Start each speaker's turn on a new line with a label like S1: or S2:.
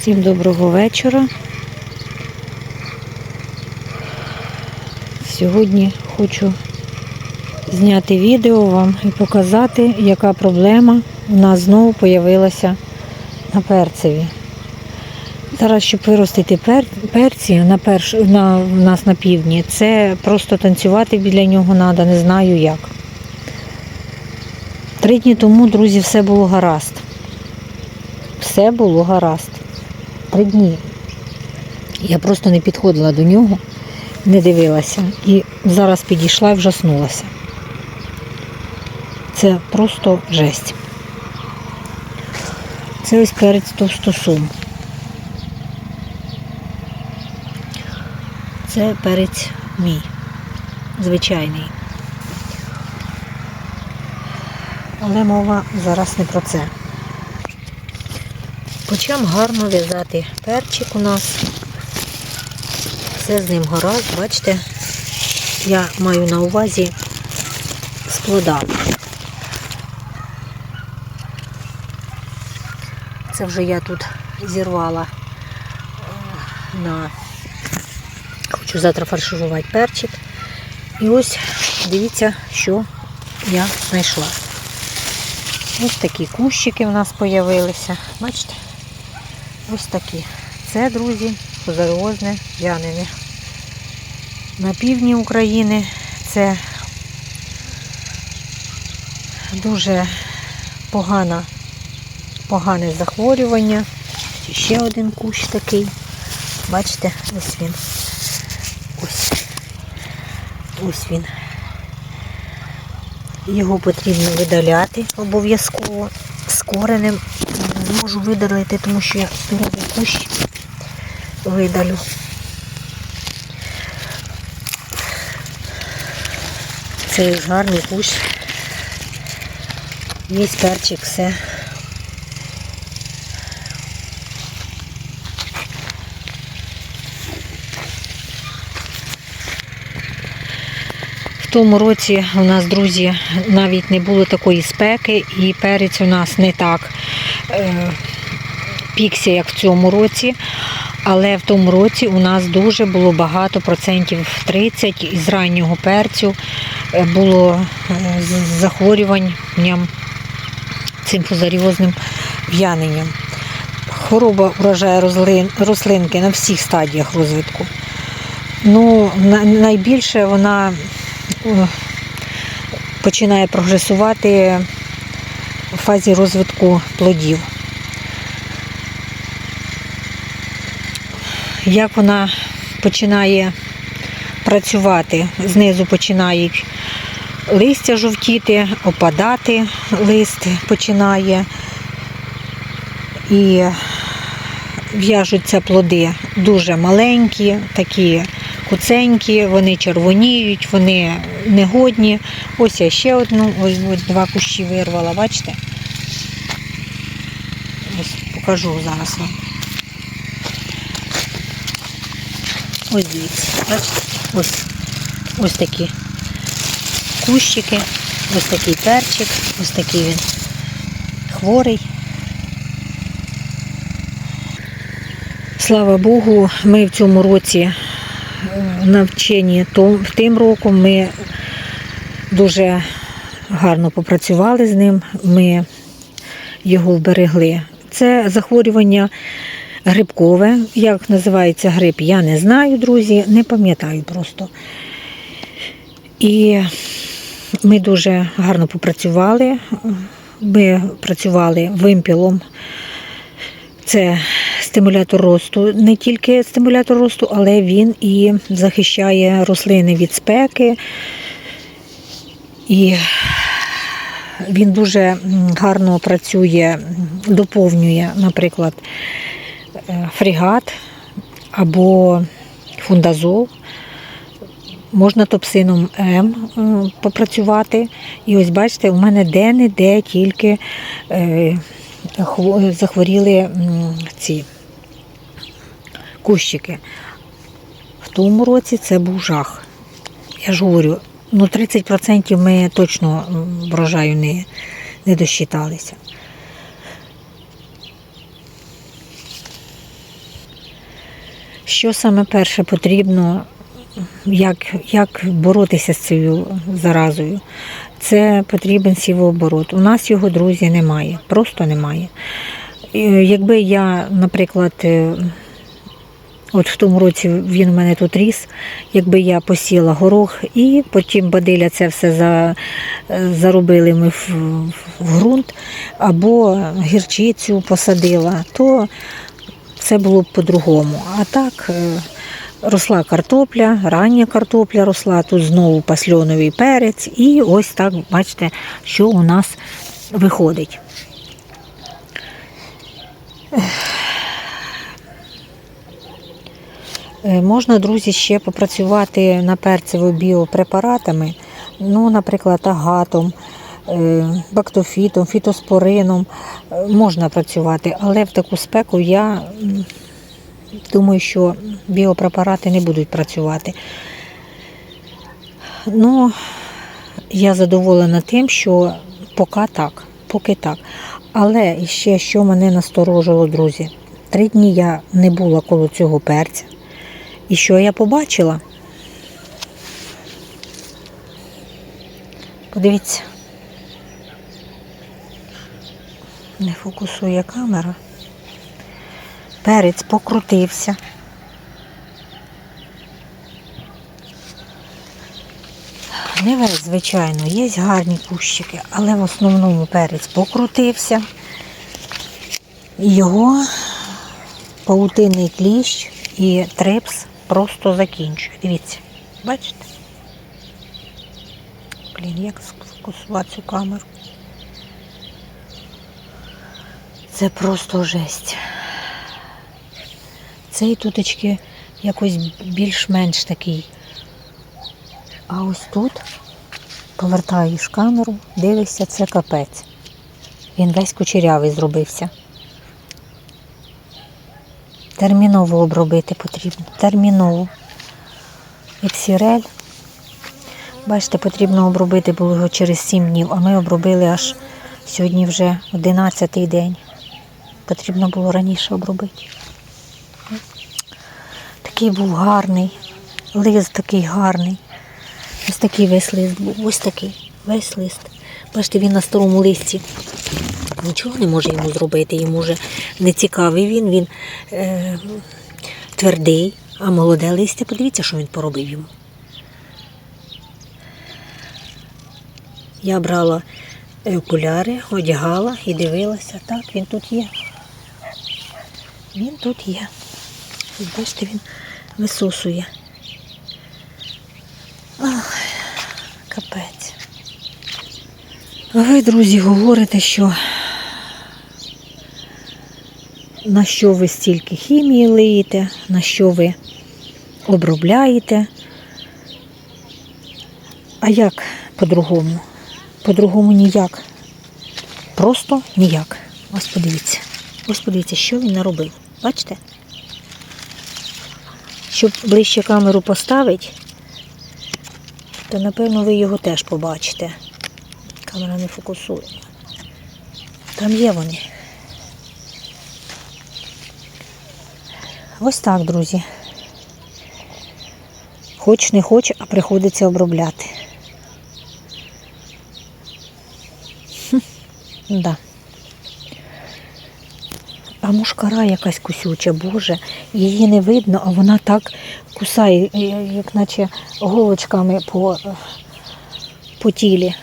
S1: Всім доброго вечора. Сьогодні хочу зняти відео вам і показати, яка проблема у нас знову з'явилася на перцеві. Зараз, щоб виростити пер, перці на перш, на, в нас на півдні, це просто танцювати біля нього треба, не знаю як. Три дні тому, друзі, все було гаразд. Все було гаразд. Три дні. Я просто не підходила до нього, не дивилася. І зараз підійшла і вжаснулася. Це просто жесть. Це ось перець товстосум. Це перець мій, звичайний. Але мова зараз не про це. Почав гарно в'язати перчик у нас. Все з ним гаразд, бачите, я маю на увазі з плодами. Це вже я тут зірвала на хочу завтра фарширувати перчик. І ось дивіться, що я знайшла. Ось такі кущики у нас з'явилися. Бачите? Ось такі. Це, друзі, позариозне в'янене. На півдні України це дуже погана, погане захворювання. Ще один кущ такий. Бачите, ось він. Ось. Ось він. Його потрібно видаляти обов'язково з коренем. Не зможу видалити, тому що я здоровий кущ видалю. Це гарний кущ. Весь перчик, все. В тому році у нас, друзі, навіть не було такої спеки, і перець у нас не так е, пікся, як в цьому році. Але в тому році у нас дуже було багато процентів 30 із раннього перцю е, було е, захворюванням цим фузаріозним в'яненням. Хвороба вражає рослин, рослинки на всіх стадіях розвитку. Ну, найбільше вона починає прогресувати в фазі розвитку плодів. Як вона починає працювати, знизу починають листя жовтіти, опадати лист починає. І в'яжуться плоди дуже маленькі, такі куценькі, вони червоніють, вони негодні. Ось я ще одну, ось, два кущі вирвала, бачите? Ось покажу зараз вам. Ось дивіться, бачите? Ось, ось такі кущики, ось такий перчик, ось такий він хворий. Слава Богу, ми в цьому році навчені то- тим роком. Ми дуже гарно попрацювали з ним, ми його вберегли. Це захворювання грибкове. Як називається гриб, я не знаю, друзі, не пам'ятаю просто. І ми дуже гарно попрацювали. Ми працювали вимпілом. Це стимулятор росту, не тільки стимулятор росту, але він і захищає рослини від спеки. І він дуже гарно працює, доповнює, наприклад, е, фрігат або фундазол. Можна топсином М м, попрацювати. І ось бачите, у мене де-не-де тільки е, захворіли ці кущики. В тому році це був жах. Я ж говорю, ну 30% ми точно врожаю не, не досчиталися. Що саме перше потрібно, як, як боротися з цією заразою? Це потрібен сівооборот. У нас його, друзі, немає, просто немає. Е, Якби я, наприклад, е, от в тому році він у мене тут ріс, якби я посіла горох і потім бадиля це все за, е, заробили ми в, в ґрунт, або гірчицю посадила, то все було б по-другому. А так росла картопля, рання картопля росла, тут знову пасльоновий перець, і ось так, бачите, що у нас виходить. Е, Можна, друзі, ще попрацювати на перцево біопрепаратами, ну, наприклад, агатом, е, бактофітом, фітоспорином. Е, Можна працювати, але в таку спеку я думаю, що біопрепарати не будуть працювати. Ну, я задоволена тим, що поки так, поки так. Але ще що мене насторожило, друзі. Три дні я не була коло цього перця. І що я побачила? Подивіться. Не фокусує камера. Перець покрутився. Не весь, звичайно, є гарні кущики, але в основному перець покрутився. Його паутинний кліщ і трипс просто закінчує. Дивіться, бачите? Блін, як сфокусувати цю камеру? Це просто жесть. Цей тутечки якось більш-менш такий. А ось тут повертаєш камеру, дивишся, це капець. Він весь кучерявий зробився. Терміново обробити потрібно. Терміново. Ексірель. Бачите, потрібно обробити було його через 7 днів, а ми обробили аж сьогодні вже 11-й день. Потрібно було раніше обробити. Такий був гарний. Лист такий гарний. Ось такий весь лист був. Ось такий. Весь лист. Бачите, він на старому листі. Нічого не може йому зробити. Йому вже не цікавий він, він е, твердий, а молоде листя, подивіться, що він поробив йому. Я брала окуляри, одягала і дивилася. Так, він тут є. Він тут є. Бачите, він висосує. Ах, капець. Ви, друзі, говорите, що на що ви стільки хімії лиєте, на що ви обробляєте. А як по-другому? По-другому ніяк. Просто ніяк. Ось подивіться. Ось подивіться, що він наробив. Бачите? Щоб ближче камеру поставити, то напевно ви його теж побачите. Камера не фокусує. Там є вони. Ось так, друзі. Хоч не хоч, а приходиться обробляти. Хм, да. А мушкара якась кусюча, боже, її не видно, а вона так кусає, як наче голочками по, по тілі.